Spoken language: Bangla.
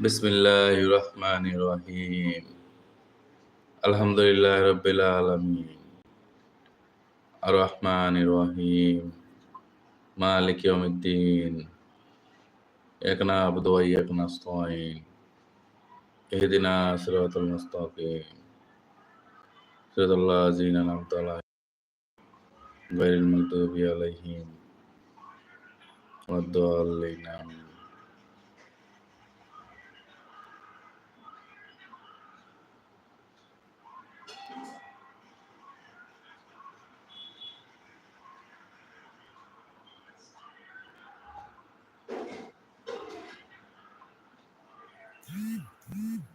বিসমিল্লাহ রহমান রহিম আলহামদুলিল্লাহ রবিল আলমিন রহমান রহিম মালিক ইয়মিদ্দিন একনা আবদুয়াই একনা স্তয়ন এহদিনা সিরাতুল মুস্তাকিম সিরাতুল্লাহ আজিন আনাম তাআলা গায়রুল মাগদুবি আলাইহিম ওয়াদ-দাল্লিন আমিন Mm-hmm.